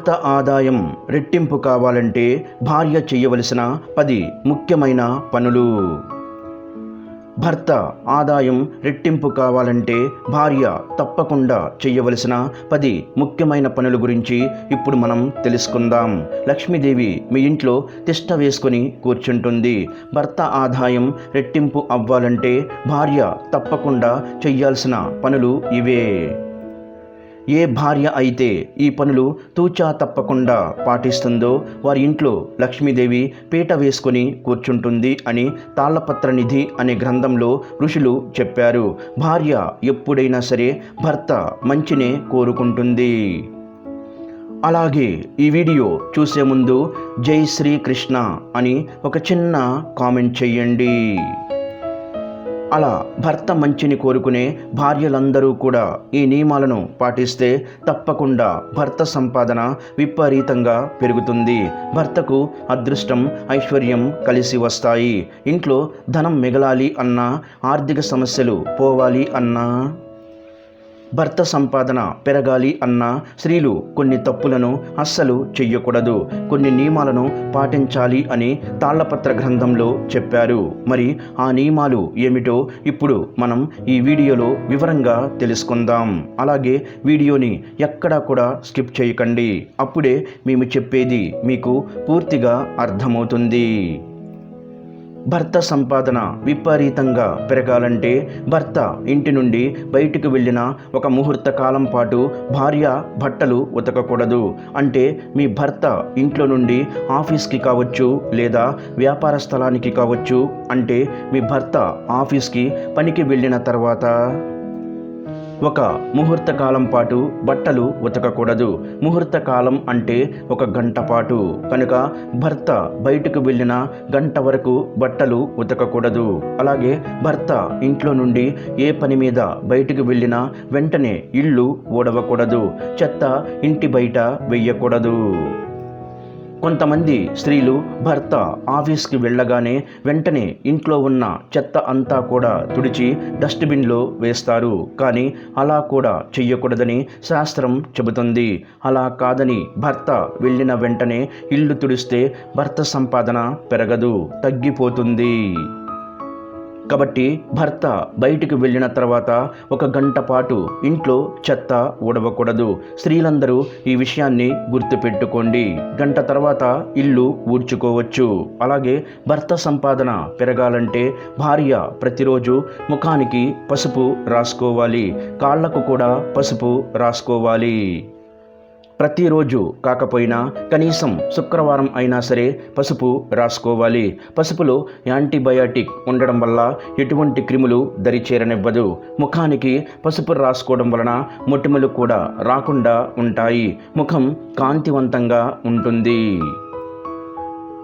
భర్త ఆదాయం రెట్టింపు కావాలంటే భార్య చేయవలసిన పది ముఖ్యమైన పనులు. భర్త ఆదాయం రెట్టింపు కావాలంటే భార్య తప్పకుండా చేయవలసిన పది ముఖ్యమైన పనుల గురించి ఇప్పుడు మనం తెలుసుకుందాం. లక్ష్మీదేవి మీ ఇంట్లో తిష్ట వేసుకొని కూర్చుంటుంది. భర్త ఆదాయం రెట్టింపు అవ్వాలంటే భార్య తప్పకుండా చెయ్యాల్సిన పనులు ఇవే. ఏ భార్య అయితే ఈ పనులు తూచా తప్పకుండా పాటిస్తుందో వారి ఇంట్లో లక్ష్మీదేవి పీట వేసుకొని కూర్చుంటుంది అని తాళ్ళపత్ర నిధి అనే గ్రంథంలో ఋషులు చెప్పారు. భార్య ఎప్పుడైనా సరే భర్త మంచినే కోరుకుంటుంది. అలాగే ఈ వీడియో చూసే ముందు జై శ్రీకృష్ణ అని ఒక చిన్న కామెంట్ చెయ్యండి అలా భర్త మంచిని కోరుకునే భార్యలందరూ కూడా ఈ నియమాలను పాటిస్తే తప్పకుండా భర్త సంపాదన విపరీతంగా పెరుగుతుంది. భర్తకు అదృష్టం ఐశ్వర్యం కలిసి వస్తాయి. ఇంట్లో ధనం మిగలాలి అన్నా ఆర్థిక సమస్యలు పోవాలి అన్నా భర్త సంపాదన పెరగాలి అన్న స్త్రీలు కొన్ని తప్పులను అస్సలు చెయ్యకూడదు. కొన్ని నియమాలను పాటించాలి అని తాళ్ళపత్ర గ్రంథంలో చెప్పారు. మరి ఆ నియమాలు ఏమిటో ఇప్పుడు మనం ఈ వీడియోలో వివరంగా తెలుసుకుందాం. అలాగే వీడియోని ఎక్కడా కూడా స్కిప్ చేయకండి. అప్పుడే మేము చెప్పేది మీకు పూర్తిగా అర్థమవుతుంది. భర్త సంపాదన విపరీతంగా పెరగాలంటే భర్త ఇంటి నుండి బయటికి వెళ్ళిన ఒక ముహూర్త కాలం పాటు భార్య బట్టలు ఉతకకూడదు. అంటే మీ భర్త ఇంట్లో నుండి ఆఫీస్కి కావచ్చు లేదా వ్యాపార స్థలానికి కావచ్చు. అంటే మీ భర్త ఆఫీస్కి పనికి వెళ్ళిన తర్వాత ఒక ముహూర్త కాలం పాటు బట్టలు ఉతకకూడదు. ముహూర్త కాలం అంటే ఒక గంట పాటు. కనుక భర్త బయటకు వెళ్ళిన గంట వరకు బట్టలు ఉతకకూడదు. అలాగే భర్త ఇంట్లో నుండి ఏ పని మీద బయటకు వెళ్ళినా వెంటనే ఇల్లు ఊడవకూడదు. చెత్త ఇంటి బయట వెయ్యకూడదు కొంతమంది స్త్రీలు భర్త ఆఫీస్కి వెళ్ళగానే వెంటనే ఇంట్లో ఉన్న చెత్త అంతా కూడా తుడిచి డస్ట్బిన్లో వేస్తారు. కానీ అలా కూడా చెయ్యకూడదని శాస్త్రం చెబుతుంది. అలా కాదని భర్త వెళ్ళిన వెంటనే ఇల్లు తుడిస్తే భర్త సంపాదన పెరగదు తగ్గిపోతుంది. కాబట్టి భర్త బయటికి వెళ్ళిన తర్వాత ఒక గంట పాటు ఇంట్లో చెత్త ఊడవకూడదు. స్త్రీలందరూ ఈ విషయాన్ని గుర్తుపెట్టుకోండి. గంట తర్వాత ఇల్లు ఊడ్చుకోవచ్చు. అలాగే భర్త సంపాదన పెరగాలంటే భార్య ప్రతిరోజు ముఖానికి పసుపు రాసుకోవాలి. కాళ్ళకు కూడా పసుపు రాసుకోవాలి. ప్రతిరోజు కాకపోయినా కనీసం శుక్రవారం అయినా సరే పసుపు రాసుకోవాలి. పసుపులో యాంటీబయాటిక్ ఉండడం వల్ల ఎటువంటి క్రిములు దరిచేరనివ్వదు. ముఖానికి పసుపు రాసుకోవడం వలన మొటిమలు కూడా రాకుండా ఉంటాయి. ముఖం కాంతివంతంగా ఉంటుంది.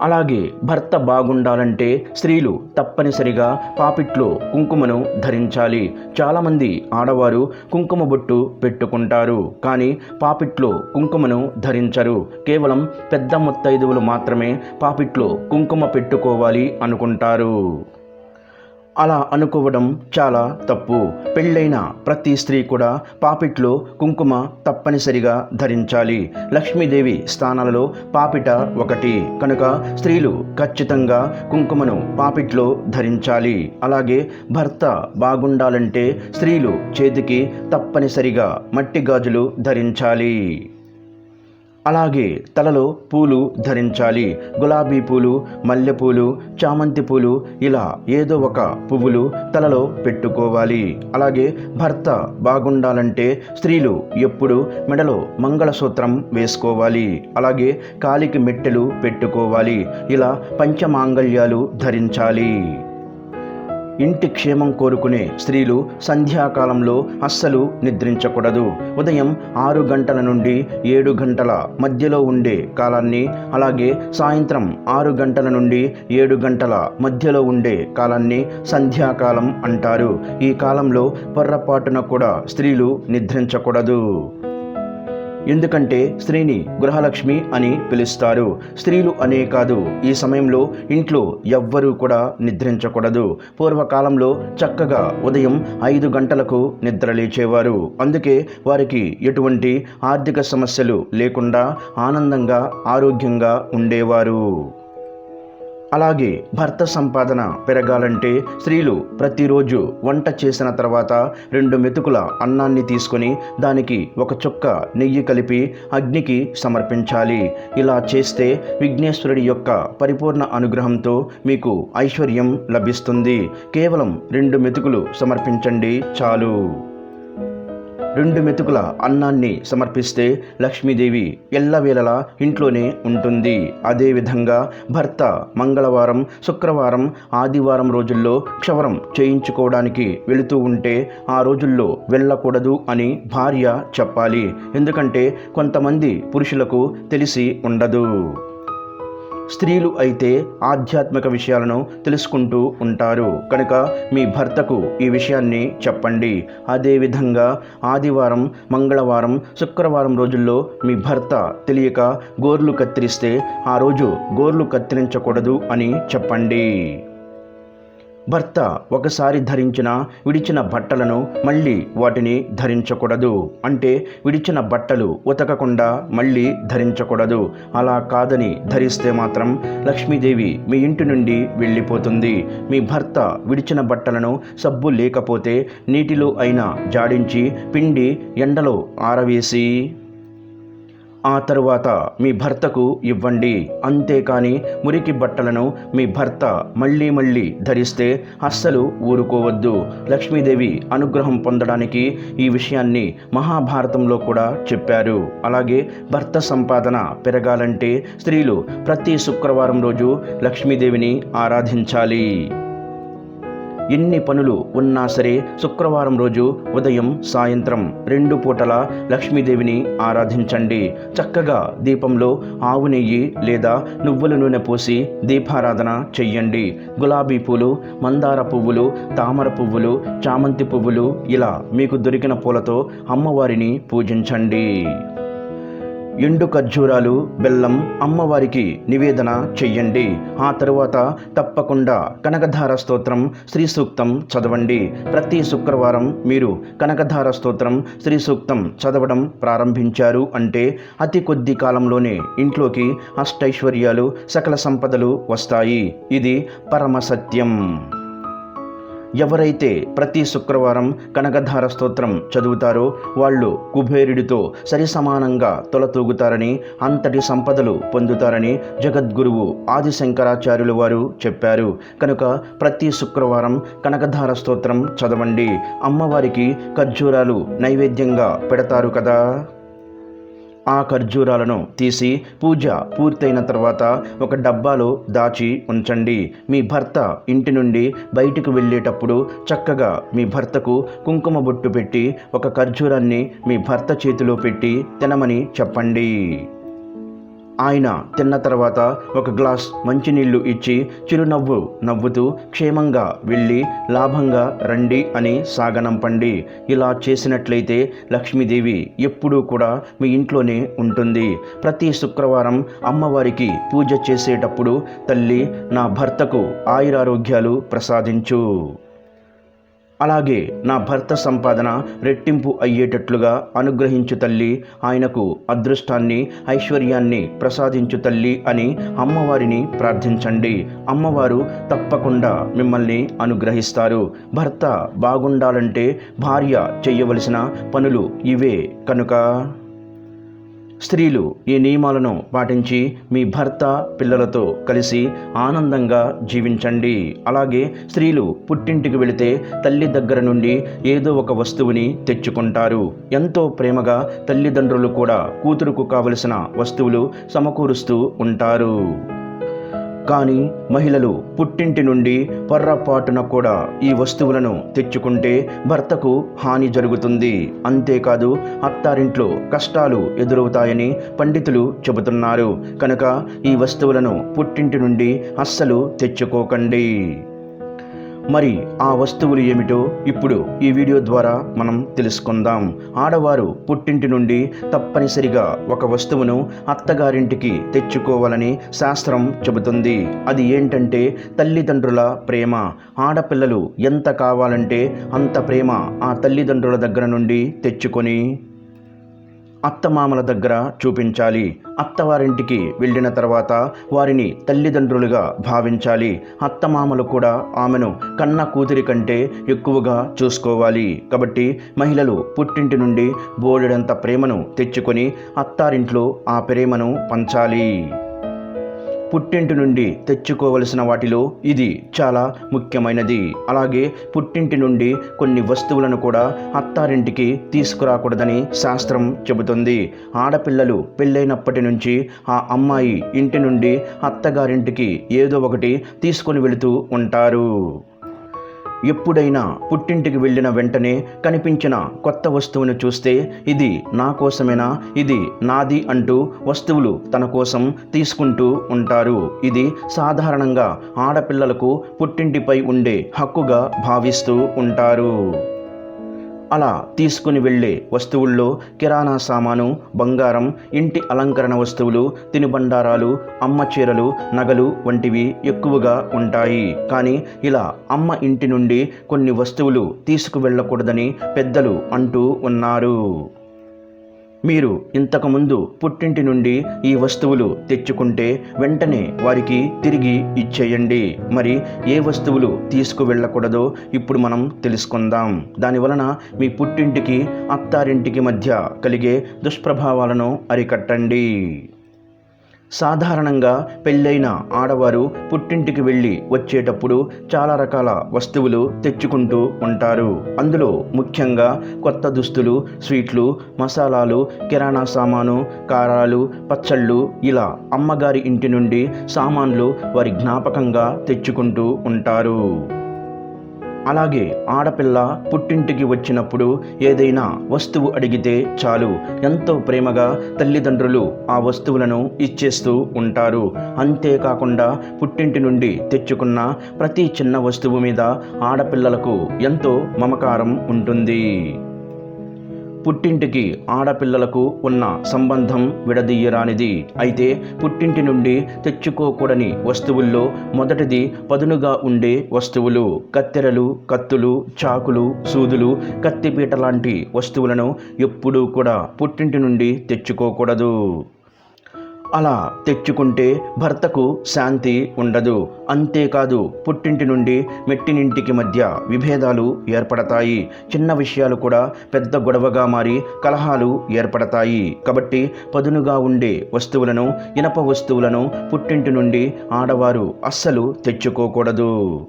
అలాగే భర్త బాగుండాలంటే స్త్రీలు తప్పనిసరిగా పాపిట్లో కుంకుమను ధరించాలి. చాలామంది ఆడవారు కుంకుమ బొట్టు పెట్టుకుంటారు కానీ పాపిట్లో కుంకుమను ధరించరు. కేవలం పెద్ద ముత్తైదువులు మాత్రమే పాపిట్లో కుంకుమ పెట్టుకోవాలి అనుకుంటారు. అలా అనుకోవడం చాలా తప్పు. పెళ్ళైన ప్రతి స్త్రీ కూడా పాపిట్లో కుంకుమ తప్పనిసరిగా ధరించాలి. లక్ష్మీదేవి స్థానాలలో పాపిట ఒకటి. కనుక స్త్రీలు ఖచ్చితంగా కుంకుమను పాపిట్లో ధరించాలి. అలాగే భర్త బాగుండాలంటే స్త్రీలు చేతికి తప్పనిసరిగా మట్టి గాజులు ధరించాలి. అలాగే తలలో పూలు ధరించాలి. గులాబీ పూలు మల్లెపూలు చామంతి పూలు ఇలా ఏదో ఒక పువ్వులు తలలో పెట్టుకోవాలి. అలాగే భర్త బాగుండాలంటే స్త్రీలు ఎప్పుడు మెడలో మంగళసూత్రం వేసుకోవాలి. అలాగే కాలికి మెట్టెలు పెట్టుకోవాలి. ఇలా పంచమాంగళ్యాలు ధరించాలి. ఇంటి క్షేమం కోరుకునే స్త్రీలు సంధ్యాకాలంలో అస్సలు నిద్రించకూడదు. ఉదయం ఆరు గంటల నుండి ఏడు గంటల మధ్యలో ఉండే కాలాన్ని అలాగే సాయంత్రం ఆరు గంటల నుండి ఏడు గంటల మధ్యలో ఉండే కాలాన్ని సంధ్యాకాలం అంటారు. ఈ కాలంలో పొర్రపాటున కూడా స్త్రీలు నిద్రించకూడదు. ఎందుకంటే స్త్రీని గృహలక్ష్మి అని పిలుస్తారు. స్త్రీలు అనే కాదు ఈ సమయంలో ఇంట్లో ఎవ్వరూ కూడా నిద్రించకూడదు. పూర్వకాలంలో చక్కగా ఉదయం ఐదు గంటలకు నిద్ర లేచేవారు. అందుకే వారికి ఎటువంటి ఆర్థిక సమస్యలు లేకుండా ఆనందంగా ఆరోగ్యంగా ఉండేవారు. అలాగే భర్త సంపాదన పెరగాలంటే స్త్రీలు ప్రతిరోజు వంట చేసిన తర్వాత రెండు మెతుకుల అన్నాన్ని తీసుకొని దానికి ఒక చుక్క నెయ్యి కలిపి అగ్నికి సమర్పించాలి. ఇలా చేస్తే విఘ్నేశ్వరుడి యొక్క పరిపూర్ణ అనుగ్రహంతో మీకు ఐశ్వర్యం లభిస్తుంది. కేవలం రెండు మెతుకులు సమర్పించండి చాలు. రెండు మెతుకుల అన్నాన్ని సమర్పిస్తే లక్ష్మీదేవి ఎల్లవేళలా ఇంట్లోనే ఉంటుంది. అదేవిధంగా భర్త మంగళవారం శుక్రవారం ఆదివారం రోజుల్లో క్షవరం చేయించుకోవడానికి వెళుతూ ఉంటే ఆ రోజుల్లో వెళ్ళకూడదు అని భార్య చెప్పాలి. ఎందుకంటే కొంతమంది పురుషులకు తెలిసి ఉండదు. స్త్రీలు అయితే ఆధ్యాత్మిక విషయాలను తెలుసుకుంటూ ఉంటారు. కనుక మీ భర్తకు ఈ విషయాన్ని చెప్పండి. అదేవిధంగా ఆదివారం మంగళవారం శుక్రవారం రోజుల్లో మీ భర్త తెలియక గోర్లు కత్తిరిస్తే ఆ రోజు గోర్లు కత్తిరించకూడదు అని చెప్పండి. భర్త ఒకసారి ధరించిన విడిచిన బట్టలను మళ్ళీ వాటిని ధరించకూడదు. అంటే విడిచిన బట్టలు ఉతకకుండా మళ్ళీ ధరించకూడదు. అలా కాదని ధరిస్తే మాత్రం లక్ష్మీదేవి మీ ఇంటి నుండి వెళ్ళిపోతుంది. మీ భర్త విడిచిన బట్టలను సబ్బు లేకపోతే నీటిలో అయినా జాడించి పిండి ఎండలో ఆరవేసి ఆ తరువాత మీ భర్తకు ఇవ్వండి. అంతేకాని మురికి బట్టలను మీ భర్త మళ్ళీ మళ్ళీ ధరిస్తే అస్సలు ఊరుకోవద్దు. లక్ష్మీదేవి అనుగ్రహం పొందడానికి ఈ విషయాన్ని మహాభారతంలో కూడా చెప్పారు. అలాగే భర్త సంపాదన పెరగాలంటే స్త్రీలు ప్రతి శుక్రవారం రోజు లక్ష్మీదేవిని ఆరాధించాలి. ఎన్ని పనులు ఉన్నా సరే శుక్రవారం రోజు ఉదయం సాయంత్రం రెండు పూటల లక్ష్మీదేవిని ఆరాధించండి. చక్కగా దీపంలో ఆవు నెయ్యి లేదా నువ్వుల నూనె పోసి దీపారాధన చెయ్యండి. గులాబీ పూలు మందార పువ్వులు తామర పువ్వులు చామంతి పువ్వులు ఇలా మీకు దొరికిన పూలతో అమ్మవారిని పూజించండి. ఎండు ఖర్జూరాలు బెల్లం అమ్మవారికి నివేదన చెయ్యండి. ఆ తరువాత తప్పకుండా కనకధార స్తోత్రం శ్రీ సూక్తం చదవండి. ప్రతి శుక్రవారం మీరు కనకధార స్తోత్రం శ్రీ సూక్తం చదవడం ప్రారంభించారు అంటే అతి కొద్ది కాలంలోనే ఇంట్లోకి అష్టైశ్వర్యాలు సకల సంపదలు వస్తాయి. ఇది పరమ సత్యం. ఎవరైతే ప్రతి శుక్రవారం కనకధార స్తోత్రం చదువుతారో వాళ్ళు కుబేరుడితో సరి సమానంగా తొలతూగుతారని అంతటి సంపదలు పొందుతారని జగద్గురువు ఆదిశంకరాచార్యులు వారు చెప్పారు. కనుక ప్రతి శుక్రవారం కనకధార స్తోత్రం చదవండి. అమ్మవారికి ఖర్జూరాలు నైవేద్యంగా పెడతారు కదా. ఆ ఖర్జూరాలను తీసి పూజ పూర్తయిన తర్వాత ఒక డబ్బాలో దాచి ఉంచండి. మీ భర్త ఇంటి నుండి బయటికి వెళ్ళేటప్పుడు చక్కగా మీ భర్తకు కుంకుమ బొట్టు పెట్టి ఒక ఖర్జూరాన్ని మీ భర్త చేతిలో పెట్టి తినమని చెప్పండి. ఆయన తిన్న తర్వాత ఒక గ్లాస్ మంచినీళ్ళు ఇచ్చి చిరునవ్వు నవ్వుతూ క్షేమంగా వెళ్ళి లాభంగా రండి అని సాగనంపండి. ఇలా చేసినట్లయితే లక్ష్మీదేవి ఎప్పుడూ కూడా మీ ఇంట్లోనే ఉంటుంది. ప్రతి శుక్రవారం అమ్మవారికి పూజ చేసేటప్పుడు తల్లి నా భర్తకు ఆయురారోగ్యాలు ప్రసాదించు. అలాగే నా భర్త సంపాదన రెట్టింపు అయ్యేటట్లుగా అనుగ్రహించు తల్లి ఆయనకు అదృష్టాన్ని ఐశ్వర్యాన్ని ప్రసాదించు తల్లి అని అమ్మవారిని ప్రార్థించండి. అమ్మవారు తప్పకుండా మిమ్మల్ని అనుగ్రహిస్తారు. భర్త బాగుండాలంటే భార్య చేయవలసిన పనులు ఇవే కనుక స్త్రీలు ఈ నియమాలను పాటించి మీ భర్త పిల్లలతో కలిసి ఆనందంగా జీవించండి. అలాగే స్త్రీలు పుట్టింటికి వెళితే తల్లి దగ్గర నుండి ఏదో ఒక వస్తువుని తెచ్చుకుంటారు. ఎంతో ప్రేమగా తల్లిదండ్రులు కూడా కూతురుకు కావలసిన వస్తువులు సమకూరుస్తూ ఉంటారు. కానీ మహిళలు పుట్టింటి నుండి పొర్రపాటున కూడా ఈ వస్తువులను తెచ్చుకుంటే భర్తకు హాని జరుగుతుంది. అంతేకాదు అత్తారింట్లో కష్టాలు ఎదురవుతాయని పండితులు చెబుతున్నారు. కనుక ఈ వస్తువులను పుట్టింటి నుండి అస్సలు తెచ్చుకోకండి. మరి ఆ వస్తువులు ఏమిటో ఇప్పుడు ఈ వీడియో ద్వారా మనం తెలుసుకుందాం. ఆడవారు పుట్టింటి నుండి తప్పనిసరిగా ఒక వస్తువును అత్తగారింటికి తెచ్చుకోవాలని శాస్త్రం చెబుతుంది. అది ఏంటంటే తల్లిదండ్రుల ప్రేమ. ఆడపిల్లలు ఎంత కావాలంటే అంత ప్రేమ ఆ తల్లిదండ్రుల దగ్గర నుండి తెచ్చుకొని అత్తమామల దగ్గర చూపించాలి. అత్తవారింటికి వెళ్ళిన తర్వాత వారిని తల్లిదండ్రులుగా భావించాలి. అత్తమామలు కూడా ఆమెను కన్న కూతురి కంటే ఎక్కువగా చూసుకోవాలి. కాబట్టి మహిళలు పుట్టింటి నుండి బోలెడంత ప్రేమను తెచ్చుకొని అత్తారింట్లో ఆ ప్రేమను పంచాలి. పుట్టింటి నుండి తెచ్చుకోవలసిన వాటిలో ఇది చాలా ముఖ్యమైనది. అలాగే పుట్టింటి నుండి కొన్ని వస్తువులను కూడా అత్తారింటికి తీసుకురాకూడదని శాస్త్రం చెబుతుంది. ఆడపిల్లలు పెళ్ళైనప్పటి నుంచి ఆ అమ్మాయి ఇంటి నుండి అత్తగారింటికి ఏదో ఒకటి తీసుకొని వెళుతూ ఉంటారు. ఎప్పుడైనా పుట్టింటికి వెళ్ళిన వెంటనే కనిపించిన కొత్త వస్తువును చూస్తే ఇది నా కోసమేనా? ఇది నాది అంటూ వస్తువులు తన కోసం తీసుకుంటూ ఉంటారు. ఇది సాధారణంగా ఆడపిల్లలకు పుట్టింటిపై ఉండే హక్కుగా భావిస్తూ ఉంటారు. అలా తీసుకుని వెళ్ళే వస్తువుల్లో కిరాణా సామాను బంగారం ఇంటి అలంకరణ వస్తువులు తినుబండారాలు అమ్మ చీరలు నగలు వంటివి ఎక్కువగా ఉంటాయి. కానీ ఇలా అమ్మ ఇంటి నుండి కొన్ని వస్తువులు తీసుకువెళ్ళకూడదని పెద్దలు అంటూ ఉన్నారు. మీరు ఇంతకుముందు పుట్టింటి నుండి ఈ వస్తువులు తెచ్చుకుంటే వెంటనే వారికి తిరిగి ఇచ్చేయండి. మరి ఏ వస్తువులు తీసుకువెళ్ళకూడదో ఇప్పుడు మనం తెలుసుకుందాం. దానివలన మీ పుట్టింటికి అత్తారింటికి మధ్య కలిగే దుష్ప్రభావాలను అరికట్టండి. సాధారణంగా పెళ్ళైన ఆడవారు పుట్టింటికి వెళ్ళి వచ్చేటప్పుడు చాలా రకాల వస్తువులు తెచ్చుకుంటూ ఉంటారు. అందులో ముఖ్యంగా కొత్త దుస్తులు స్వీట్లు మసాలాలు కిరాణా సామాను కారాలు పచ్చళ్ళు ఇలా అమ్మగారి ఇంటి నుండి సామాన్లు వారి జ్ఞాపకంగా తెచ్చుకుంటూ ఉంటారు. అలాగే ఆడపిల్ల పుట్టింటికి వచ్చినప్పుడు ఏదైనా వస్తువు అడిగితే చాలు. ఎంతో ప్రేమగా తల్లిదండ్రులు ఆ వస్తువులను ఇచ్చేస్తూ ఉంటారు. అంతేకాకుండా పుట్టింటి నుండి తెచ్చుకున్న ప్రతి చిన్న వస్తువు మీద ఆడపిల్లలకు ఎంతో మమకారం ఉంటుంది. పుట్టింటికి ఆడపిల్లలకు ఉన్న సంబంధం విడదీయరానిది. అయితే పుట్టింటి నుండి తెచ్చుకోకూడని వస్తువుల్లో మొదటిది పదునుగా ఉండే వస్తువులు. కత్తెరలు కత్తులు చాకులు సూదులు కత్తిపీట లాంటి వస్తువులను ఎప్పుడూ కూడా పుట్టింటి నుండి తెచ్చుకోకూడదు. అలా తెచ్చుకుంటే భర్తకు శాంతి ఉండదు. అంతేకాదు పుట్టింటి నుండి మెట్టినింటికి మధ్య విభేదాలు ఏర్పడతాయి. చిన్న విషయాలు కూడా పెద్ద గొడవగా మారి కలహాలు ఏర్పడతాయి. కాబట్టి పదునుగా ఉండే వస్తువులను ఇనప వస్తువులను పుట్టింటి నుండి ఆడవారు అస్సలు తెచ్చుకోకూడదు.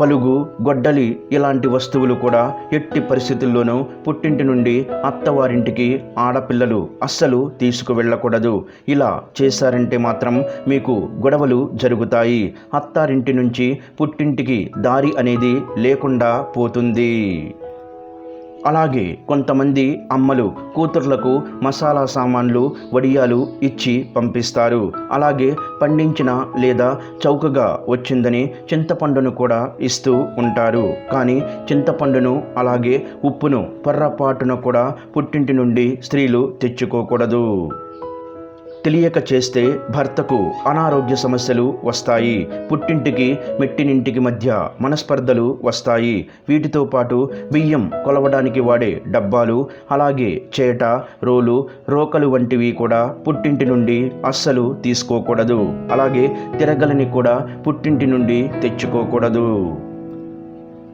పలుగు గొడ్డలి ఇలాంటి వస్తువులు కూడా ఎట్టి పరిస్థితుల్లోనూ పుట్టింటి నుండి అత్తవారింటికి ఆడపిల్లలు అస్సలు తీసుకువెళ్ళకూడదు. ఇలా చేశారంటే మాత్రం మీకు గొడవలు జరుగుతాయి. అత్తారింటి నుంచి పుట్టింటికి దారి అనేది లేకుండా పోతుంది. అలాగే కొంతమంది అమ్మలు కూతుర్లకు మసాలా సామాన్లు వడియాలు ఇచ్చి పంపిస్తారు. అలాగే పండించిన లేదా చౌకగా వచ్చిందని చింతపండును కూడా ఇస్తూ ఉంటారు. కానీ చింతపండును అలాగే ఉప్పును పొర్రపాటున కూడా పుట్టింటి నుండి స్త్రీలు తెచ్చుకోకూడదు. తెలియక చేస్తే భర్తకు అనారోగ్య సమస్యలు వస్తాయి. పుట్టింటికి మెట్టినింటికి మధ్య మనస్పర్ధలు వస్తాయి. వీటితో పాటు బియ్యం కొలవడానికి వాడే డబ్బాలు అలాగే చేట రోలు రోకలు వంటివి కూడా పుట్టింటి నుండి అస్సలు తీసుకోకూడదు. అలాగే తిరగలని కూడా పుట్టింటి నుండి తెచ్చుకోకూడదు.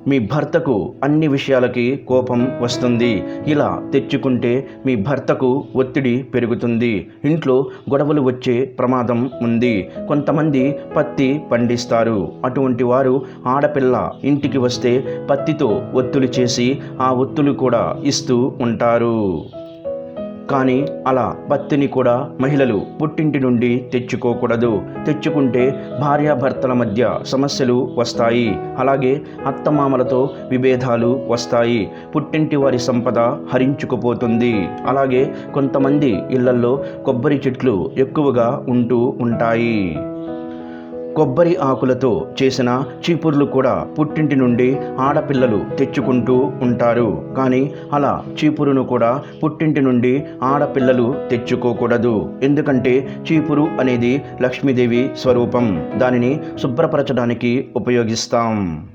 మీ భర్తకు అన్ని విషయాలకి కోపం వస్తుంది. ఇలా తెచ్చుకుంటే మీ భర్తకు ఒత్తిడి పెరుగుతుంది. ఇంట్లో గొడవలు వచ్చే ప్రమాదం ఉంది. కొంతమంది పత్తి పండిస్తారు. అటువంటి వారు ఆడపిల్ల ఇంటికి వస్తే పత్తితో ఒత్తులు చేసి ఆ ఒత్తులు కూడా ఇస్తూ ఉంటారు. కానీ అలా పత్తిని కూడా మహిళలు పుట్టింటి నుండి తెచ్చుకోకూడదు. తెచ్చుకుంటే భార్యాభర్తల మధ్య సమస్యలు వస్తాయి. అలాగే అత్తమామలతో విభేదాలు వస్తాయి. పుట్టింటి వారి సంపద హరించుకుపోతుంది. అలాగే కొంతమంది ఇళ్ళల్లో కొబ్బరి చెట్లు ఎక్కువగా ఉంటూ ఉంటాయి. కొబ్బరి ఆకులతో చేసిన చీపుర్లు కూడా పుట్టింటి నుండి ఆడపిల్లలు తెచ్చుకుంటూ ఉంటారు. కానీ అలా చీపురును కూడా పుట్టింటి నుండి ఆడపిల్లలు తెచ్చుకోకూడదు. ఎందుకంటే చీపురు అనేది లక్ష్మీదేవి స్వరూపం. దానిని శుభ్రపరచడానికి ఉపయోగిస్తాం.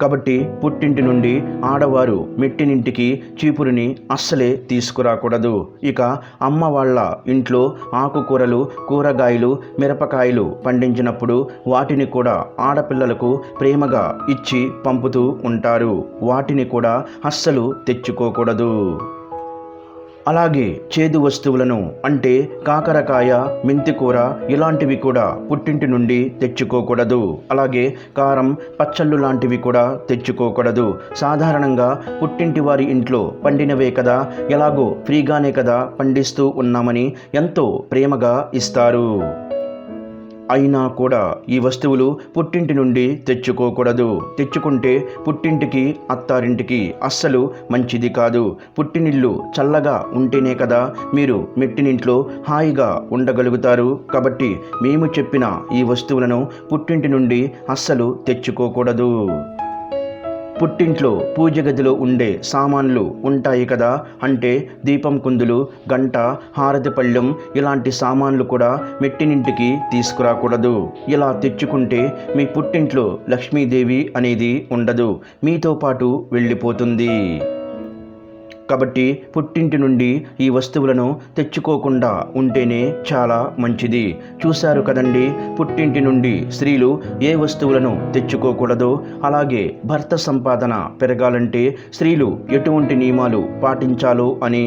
కాబట్టి పుట్టింటి నుండి ఆడవారు మెట్టినింటికి చీపురుని అస్సలే తీసుకురాకూడదు. ఇక అమ్మ వాళ్ళ ఇంట్లో ఆకుకూరలు కూరగాయలు మిరపకాయలు పండించినప్పుడు వాటిని కూడా ఆడపిల్లలకు ప్రేమగా ఇచ్చి పంపుతూ ఉంటారు. వాటిని కూడా అస్సలు తెచ్చుకోకూడదు. అలాగే చేదు వస్తువులను అంటే కాకరకాయ మెంతికూర ఇలాంటివి కూడా పుట్టింటి నుండి తెచ్చుకోకూడదు. అలాగే కారం పచ్చళ్ళు లాంటివి కూడా తెచ్చుకోకూడదు. సాధారణంగా పుట్టింటి వారి ఇంట్లో పండినవే కదా ఎలాగో ఫ్రీగానే కదా పండిస్తూ ఉన్నామని ఎంతో ప్రేమగా ఇస్తారు. అయినా కూడా ఈ వస్తువులు పుట్టింటి నుండి తెచ్చుకోకూడదు. తెచ్చుకుంటే పుట్టింటికి అత్తారింటికి అస్సలు మంచిది కాదు. పుట్టినిల్లు చల్లగా ఉంటేనే కదా మీరు మెట్టినింట్లో హాయిగా ఉండగలుగుతారు. కాబట్టి మేము చెప్పిన ఈ వస్తువులను పుట్టింటి నుండి అస్సలు తెచ్చుకోకూడదు. పుట్టింట్లో పూజ గదిలో ఉండే సామాన్లు ఉంటాయి కదా. అంటే దీపం కుందులు గంట హారతి పళ్ళెం ఇలాంటి సామాన్లు కూడా మెట్టినింటికి తీసుకురాకూడదు. ఇలా తెచ్చుకుంటే మీ పుట్టింట్లో లక్ష్మీదేవి అనేది ఉండదు. మీతో పాటు వెళ్ళిపోతుంది. కాబట్టి పుట్టింటి నుండి ఈ వస్తువులను తెచ్చుకోకుండా ఉంటేనే చాలా మంచిది. చూశారు కదండి పుట్టింటి నుండి స్త్రీలు ఏ వస్తువులను తెచ్చుకోకూడదో అలాగే భర్త సంపాదన పెరగాలంటే స్త్రీలు ఎటువంటి నియమాలు పాటించాలో అని.